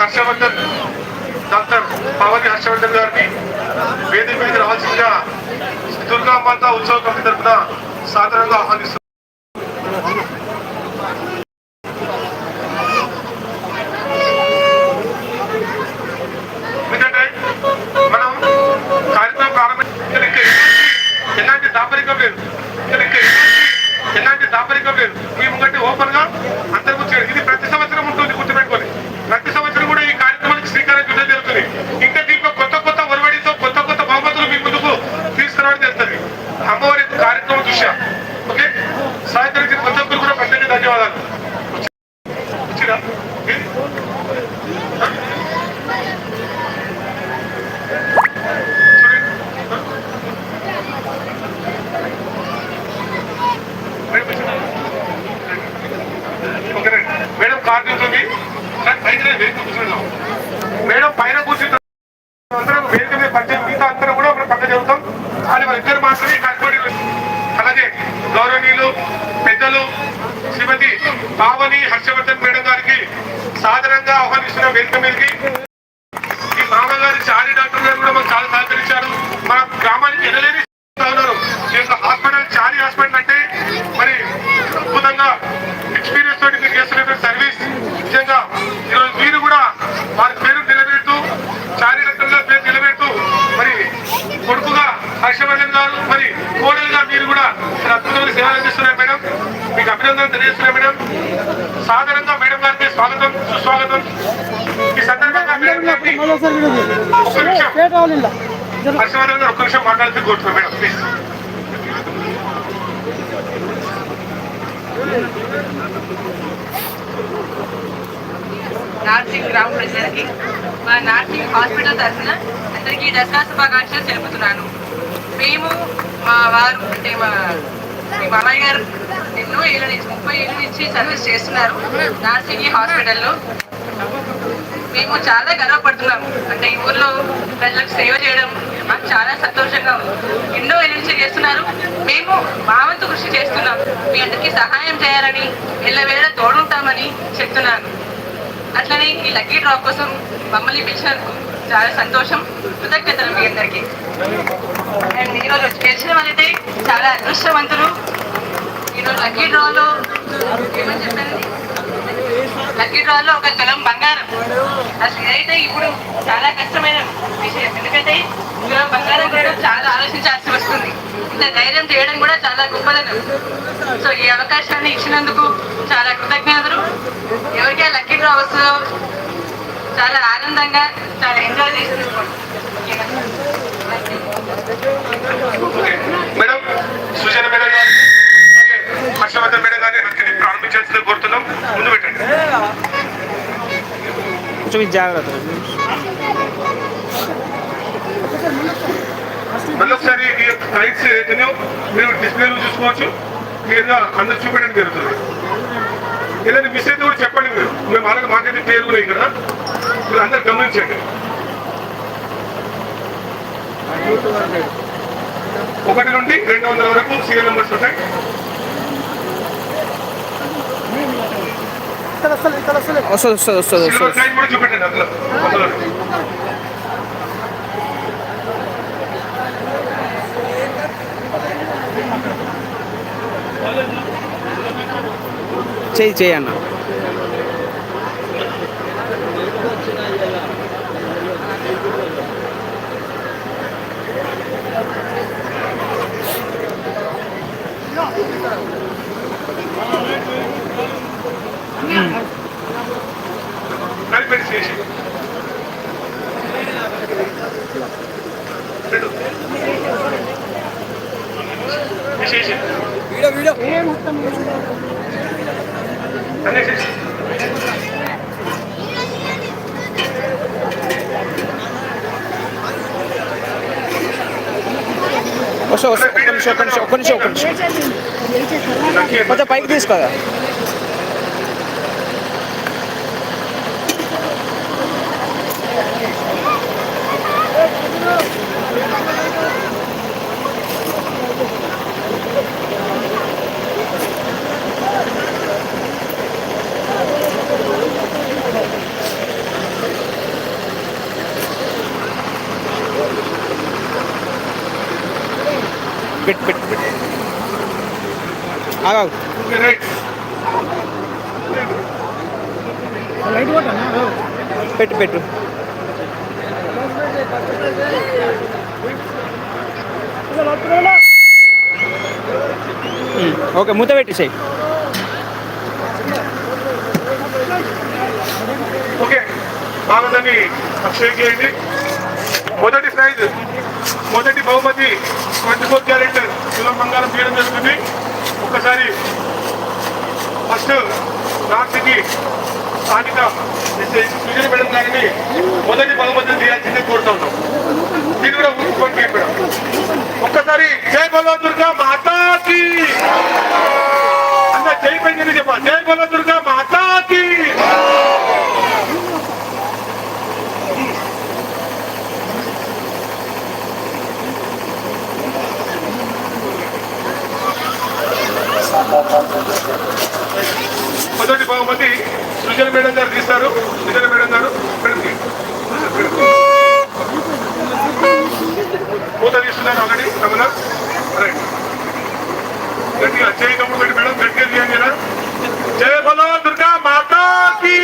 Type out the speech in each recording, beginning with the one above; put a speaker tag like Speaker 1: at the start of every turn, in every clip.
Speaker 1: Harshavardhan doctor Pavani Harshavardhan గారిని వేదిక మీద రావాల్సిందిగా దుర్గా మాత ఉత్సవ కమిటీ తరఫున సాధారణంగా ఆహ్వానిస్తున్నారు ამორეთ გარეთ მოდუშა మామగారి చారి డాక్టర్ గారు కూడా మాకు చాలా సహకరించారు. మన గ్రామానికి ఎనలేని ఉన్నారు. హాస్పిటల్ చారి హాస్పిటల్ అంటే మరి అద్భుతంగా ఎక్స్పీరియన్స్ తోటి మీరు చేస్తున్న సర్వీస్. నిజంగా ఈరోజు మీరు కూడా వారి పేరు నిలబెడుతూ చారి రకంగా పేరు నిలబెడుతూ మరి కొడుకుగా హర్షవర్ధన్ గారు మరి కోడలుగా మీరు కూడా చాలా అద్భుతమైన సేవలు అందిస్తున్నారు మేడం. మీకు అభినందనలు తెలియజేస్తున్నారు మేడం. సాధారణంగా మేడం గారికి స్వాగతం సుస్వాగతం.
Speaker 2: నార్సింగ్ గ్రామ ప్రజలకి మా నార్సింగ్ హాస్పిటల్ తరఫున అందరికీ దసరా శుభాకాంక్షలు తెలుపుతున్నాను. మేము మా వారు అంటే మా మీ మామయ్య గారు ఎన్నో ఏళ్ళ నుంచి ముప్పై ఏళ్ళ నుంచి సర్వీస్ చేస్తున్నారు నార్సింగ్ హాస్పిటల్లో. మేము చాలా గర్వపడుతున్నాము. అంటే ఈ ఊర్లో ప్రజలకు సేవ చేయడం మాకు చాలా సంతోషంగా ఉంది. ఎన్నో ఏళ్ళ నుంచి చేస్తున్నారు. మేము మా వంతు కృషి చేస్తున్నాం. మీ అందరికీ సహాయం చేయాలని ఎల్లవేళ తోడుంటామని చెప్తున్నాను. అట్లనే ఈ లక్కీ డ్రా కోసం మమ్మల్ని పిలిచినందుకు చాలా సంతోషం. కృతజ్ఞతలు మీ అందరికీ. అండ్ ఈరోజు గెలిచిన వాళ్ళైతే చాలా అదృష్టవంతులు. ఈరోజు లక్కీ డ్రాలో ఏమని చెప్పారండి? లక్కీ డ్రాలో ఒక తులం బంగారం. అసలు ఇదైతే ఇప్పుడు చాలా కష్టమైన విషయం. ఎందుకంటే తులం బంగారం కూడా చాలా ఆలోచించాల్సి వస్తుంది. ఇంత ధైర్యం చేయడం కూడా చాలా గొప్పదనం. సో ఈ అవకాశాన్ని ఇచ్చినందుకు చాలా కృతజ్ఞతలు. ఎవరికి ఆ లక్కీ డ్రా వస్తుందో చాలా ఆనందంగా చాలా ఎంజాయ్ చేసి
Speaker 1: మేడం సుజన మేడం గారు ఓకే. హర్షవర్ధన్ మేడం గారిని ప్రారంభించాల్సిందిగా కోరుతున్నాం. ముందు పెట్టండి.
Speaker 3: కొంచెం జాగ్రత్త.
Speaker 1: మళ్ళీ ఒకసారి ఈ యొక్క లైట్స్ ఏదైతేనో మీరు డిస్ప్లేలో చూసుకోవచ్చు. క్లియర్గా అందరు చూపెట్టడం జరుగుతుంది. ఏదైనా మిస్ అయితే కూడా చెప్పండి మీరు. మేము అలాగే మాకైతే పేరు కూడా ఇక్కడ. మీరు అందరు గమనించండి. ఒకటి నుండి రెండు వందల వరకు సీరియల్ నెంబర్స్ ఉంటాయి.
Speaker 3: వస్తుంది వస్తుంది వస్తుంది
Speaker 1: సిల్వర్
Speaker 3: వస్తుంది
Speaker 1: సైన్ కూడా చూపెట్టండి అందులో అందులో
Speaker 3: చెయ్యి చెయ్యి అన్న
Speaker 1: కలిపేసి చేసి రెండు. చేసేసి. అన్నీ చేసి.
Speaker 3: వస్తా వస్తా ఒక్క నిమిషం ఒక్క నిమిషం ఒక్క నిమిషం ఒక్క నిమిషం. కొంచెం పైకి తీసుకోదా ಬಿಟ್
Speaker 1: ಬಿಟ್ ಬಿಟ್
Speaker 3: ಆಗ ಬಿಟ್ಟು ಬಿಟ್ಟು ఓకే మూత పెట్టేసాయి.
Speaker 1: ఓకే బాగుందని చేయండి. మొదటి ప్రైజ్ మొదటి బహుమతి ట్వంటీ ఫోర్ క్యారెట్ తులం బంగారం చేయడం జరుగుతుంది. ఒక్కసారి ఫస్ట్ నార్త్కి స్థానిక సుజన మేడం గారిని మొదటి బహుమతిని చేయాల్సిందే కోరుతా ఉన్నాం దీన్ని కూడా ఊరుకోండి ఇక్కడ. ఒక్కసారి జై బలో దుర్గా మాతాకి అన్న జై పైన చెప్పా జై బలో దుర్గా మాతాకి మొదటి బహుమతి సృజన మేడం గారు తీస్తారు. మూత తీస్తున్నారు ఆల్రెడీ రమణ రైట్. గట్టిగా చేయకము పెట్టి మేడం గట్టిగా తీయండి ఇలా జయ బలో దుర్గా మాతాకి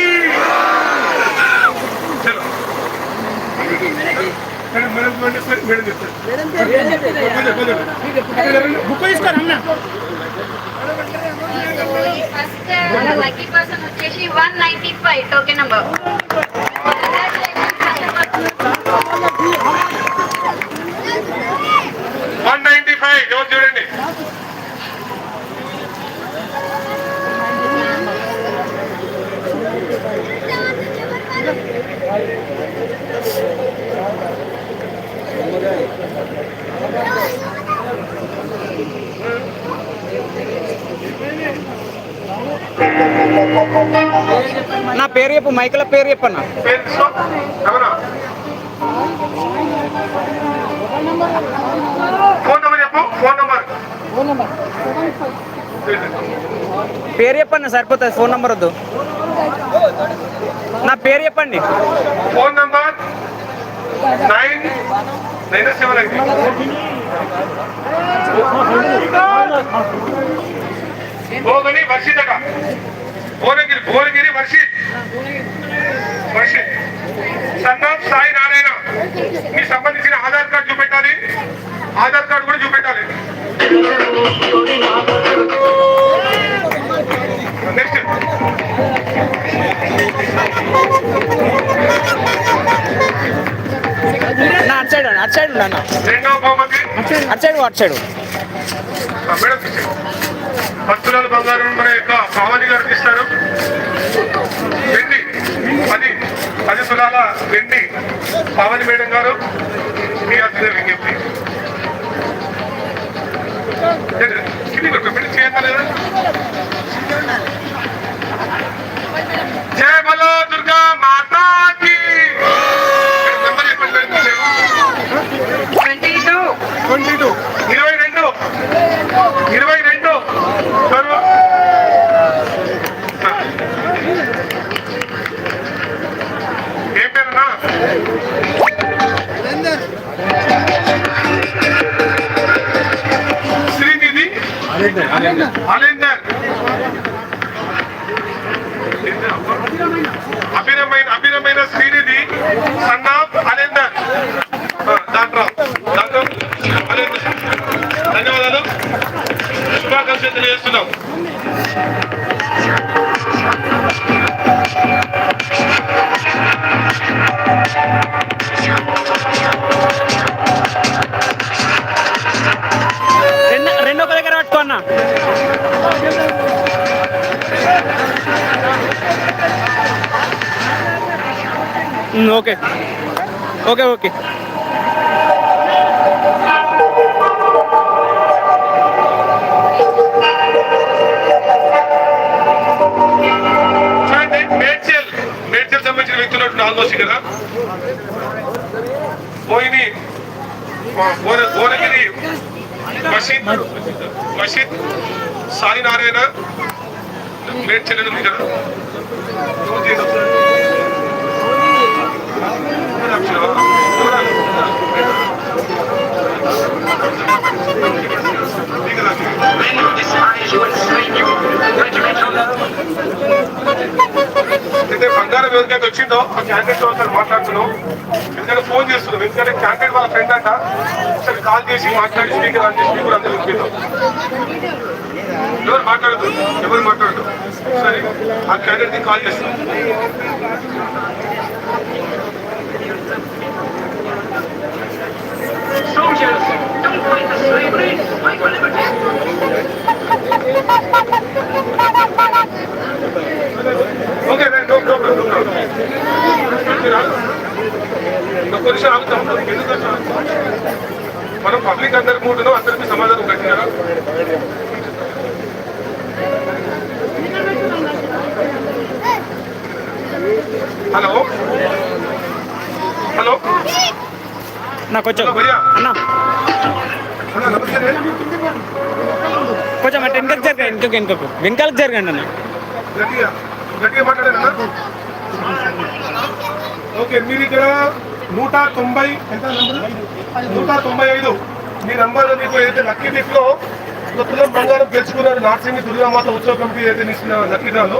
Speaker 1: చలో. బుక్
Speaker 4: ఫస్ట్ లక్కీ పర్సన్ వచ్చేసి one ninety five token number
Speaker 1: one ninety five ఎవరు చూడండి
Speaker 3: నా పేరు చెప్పు మైకుల పేరు చెప్పన్నా?
Speaker 1: పేరు తీసుకో రమణ ఫోన్ నెంబర్ చెప్పు ఫోన్ నెంబర్.
Speaker 3: పేరు చెప్పండి సరిపోతుంది ఫోన్ నెంబర్ వద్దు. నా పేరు చెప్పండి.
Speaker 1: Phone number nine nine seven అయితే భోగని వర్షితక భువనగిరి భువనగిరి వర్షిత్. వర్షిత్. సన్నాం సాయి నారాయణ. మీకు సంబంధించిన ఆధార్ కార్డు చూపెట్టాలి. ఆధార్ కార్డు కూడా చూపెట్టాలి.
Speaker 3: అటు సైడ్ అటు అన్న
Speaker 1: రెండవ బహుమతి
Speaker 3: అటు సైడ్ అటు సైడ్.
Speaker 1: ఆ, బంగారం మన యొక్క పావని గారికి ఇస్తారు. వెండి పది పది తులాల వెండి పావని మేడం గారు మీ అతిథి విజ్ఞప్తి ఇది ఒక పెళ్ళి చేయాలి శుభాకాంక్షలు తెలియజేస్తున్నాం
Speaker 3: రెండు దగ్గర పట్టుకో అన్న. ఓకే. Okay okay.
Speaker 1: ఆల్మోస్ట్ ఇక్కడ పోయిని గోర గోరగిరి మసీద్ మసీద్ సాయి నారాయణ గ్రేట్ చెల్లెలు ఉంది కదా నువ్వు తీయదు. అయితే బంగారం ఎవరికైతే వచ్చిందో ఆ క్యాండిడేట్తో ఒకసారి మాట్లాడుతున్నాం. ఎందుకంటే ఫోన్ చేస్తున్నాం. ఎందుకంటే క్యాండిడేట్ వాళ్ళ ఫ్రెండ్ అంట. ఒకసారి కాల్ చేసి మాట్లాడి స్పీకర్ అని చెప్పి కూడా అందరూ వినిపిద్దాం ఎవరు మాట్లాడదు ఎవరు మాట్లాడదు సరే ఆ క్యాండిడేట్ కాల్ చేస్తాం
Speaker 5: Soldiers, don't fight the slavery, fight for liberty.
Speaker 1: Okay no problem no problem ఒక నిమిషం ఆగుతాం ఎందుకంటే మనం పబ్లిక్ అందరికి మూడును అందరికి సమాధానం కట్టినారా హలో హలో
Speaker 3: అన్న కొంచెం. అన్న. కొంచెం అంటే వెనకకు జరగండి వెనుకకు వెనుకకు. వెనకాలకు జరగండి అన్న.
Speaker 1: ఓకే మీరు ఇక్కడ నూట తొంభై ఎంత నూట తొంభై ఐదు. మీ నంబర్ మీకు ఏదైతే లక్కీ డిప్లో తులం బంగారం గెలుచుకున్నారు నార్సింగ్ దుర్గామాత ఉత్సవ కమిటీ ఏదైతే ఇచ్చిన లక్కీ డ్రాలో?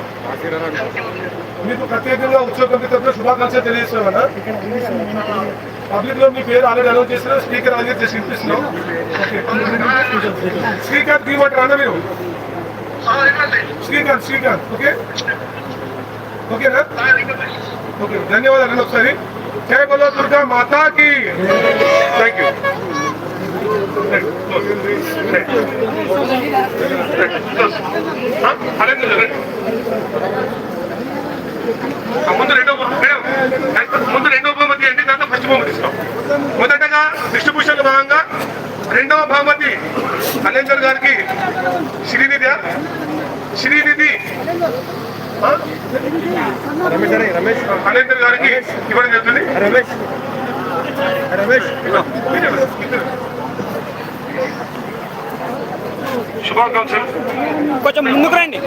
Speaker 1: మీకు ప్రత్యేకంగా ఉద్యోగం కమిటీ తరఫున శుభాకాంక్షలు తెలియజేస్తున్నామన్నా పబ్లిక్లో మీ పేరు ఆల్రెడీ అనౌన్స్ చేసిన స్పీకర్ అలాగే చేసి వినిపిస్తున్నాం శ్రీకాంత్ తీయమంటారా అన్న మీరు శ్రీకాంత్ శ్రీకాంత్ ఓకే ఓకేనా ఓకే ధన్యవాదాలు అండి ఒకసారి జయ బలో దుర్గా మాతాకి థ్యాంక్ యూ ముందు రెండో ముందు రెండో బహుమతి అండి దాంట్లో ఫస్ట్ బహుమతి ఇస్తాం. మొదటగా డిస్ట్రిబ్యూషన్ భాగంగా రెండవ బహుమతి అలేందర్ గారికి శ్రీనిధి శ్రీనిధి ఆ? అలేందర్ గారికి ఇవ్వడం జరుగుతుంది. రమేష్. రమేష్. శుభాకాంక్షలు.
Speaker 3: కొంచెం ముందుకు రండి.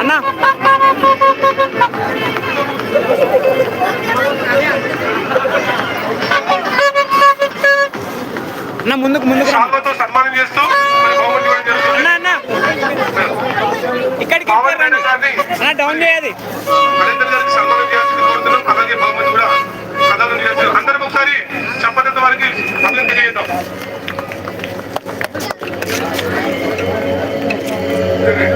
Speaker 3: అన్న. అన్న ముందుకు ముందుకు
Speaker 1: సన్మానం చేస్తూ
Speaker 3: ఇక్కడికి డౌన్ చేయాలి.
Speaker 1: అందరం ఒకసారి చెప్పనంత వారికి అభివృద్ధి తెలియజేద్దాం. ఇలాగే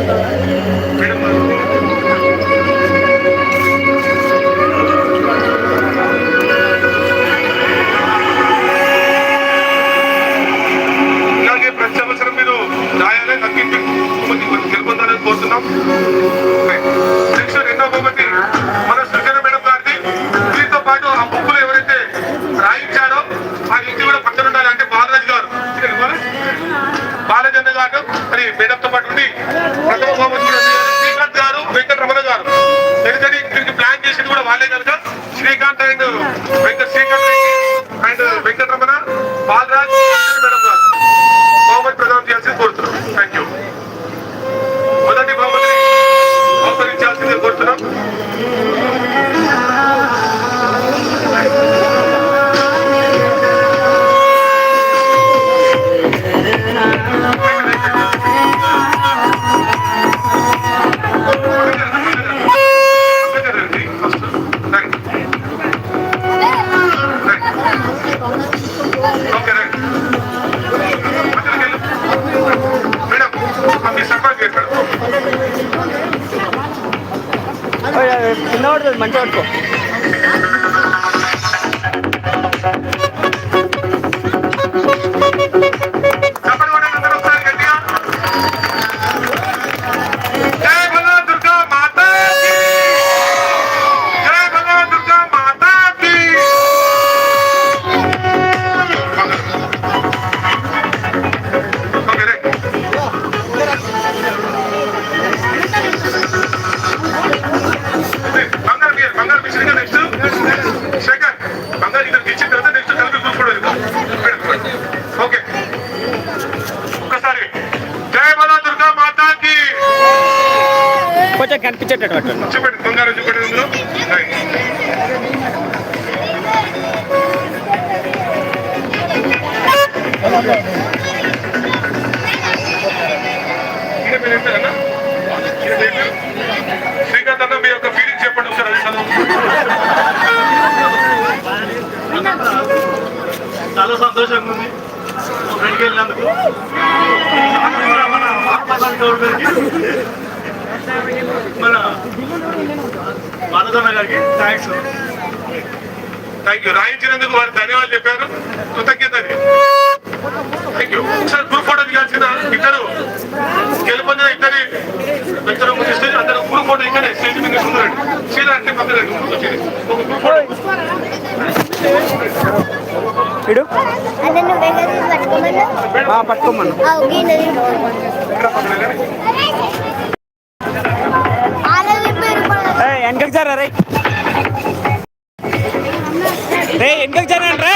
Speaker 6: చూపెట్టు బంగారం చూపెట్టు శ్రీకాంత్ అన్న మీ యొక్క ఫీలింగ్ చెప్పండి సార్ అది చదువు.
Speaker 7: చాలా సంతోషంగా ఉంది. ఫ్రెండ్కి వెళ్ళినందుకు. మన మహాత్మా గౌడ్ గారికి మన మాధవన్న గారికి థ్యాంక్స్
Speaker 6: థ్యాంక్ యూ రాయించినందుకు వారు ధన్యవాదాలు చెప్పారు. కృతజ్ఞత థ్యాంక్ యూ ఒకసారి గ్రూప్ ఫోటో దిగాల్సిన ఇద్దరు. గెలుపొందిన ఇద్దరి. ఇద్దరు ముందు స్టేజ్ అందరూ గ్రూప్ ఫోటో ఇక్కడే. స్టేజ్ మీద ముందురండి చీర అంటే పక్కన. ఒక గ్రూప్ ఫోటో
Speaker 1: ఇడు.
Speaker 4: పట్టుకోమన్నా
Speaker 1: వెనకకి జరా రే రే వెనకకి జరండి రే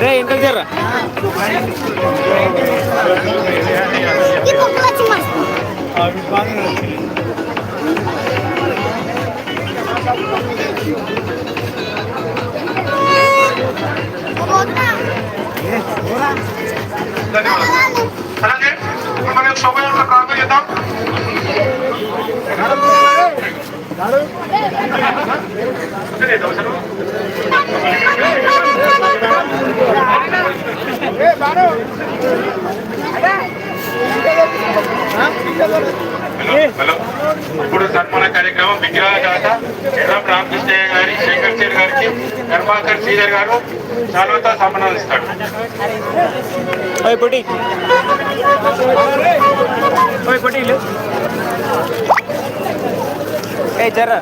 Speaker 1: రే వెనకకి జరా.
Speaker 6: అలాగే ఇప్పుడు మనం శోభయాత్ర ప్రారంభం చేద్దాం హలో ఇప్పుడు సన్మాన కార్యక్రమం విగ్రహ దాత ఎర్రం రామకృష్ణయ్య గారి శేఖర్ చేర్ గారికి కర్మాకర్ శ్రీధర్ గారు చాలుతో సమన్వయిస్తాడు ఇస్తాడు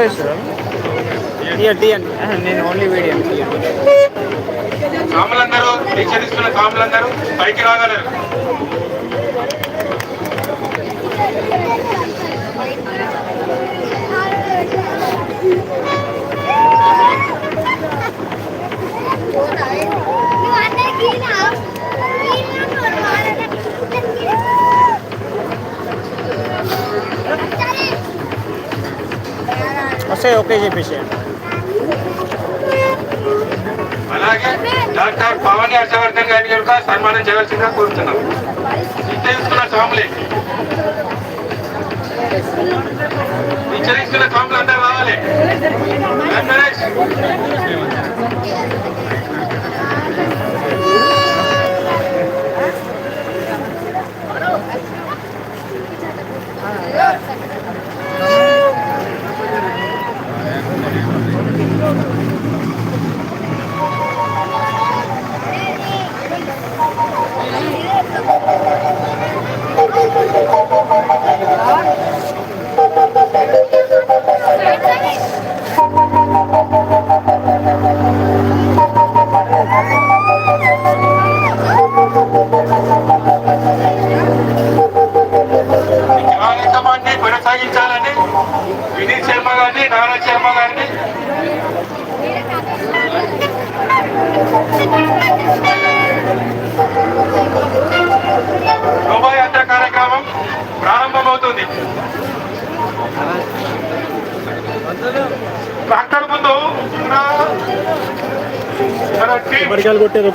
Speaker 1: ఫోటో ఇస్తారా నేను ఓన్లీ వీడియో
Speaker 6: కాములందరూ హెచ్చరిస్తున్న కాములందరూ పైకి రాగలరు.
Speaker 4: అందరికీ
Speaker 1: వస్తాయి ఓకే చెప్పేసేయండి
Speaker 6: అలాగే డాక్టర్ పవన్ హర్షవర్ధన్ గారి యొక్క సన్మానం చేయాల్సిందిగా కోరుతున్నాం. హెచ్చరిస్తున్న కాములే హెచ్చరిస్తున్న కాములు అందరూ రావాలి
Speaker 1: Đó. మన టీం
Speaker 3: కొబ్బరికాయలు కొట్టేది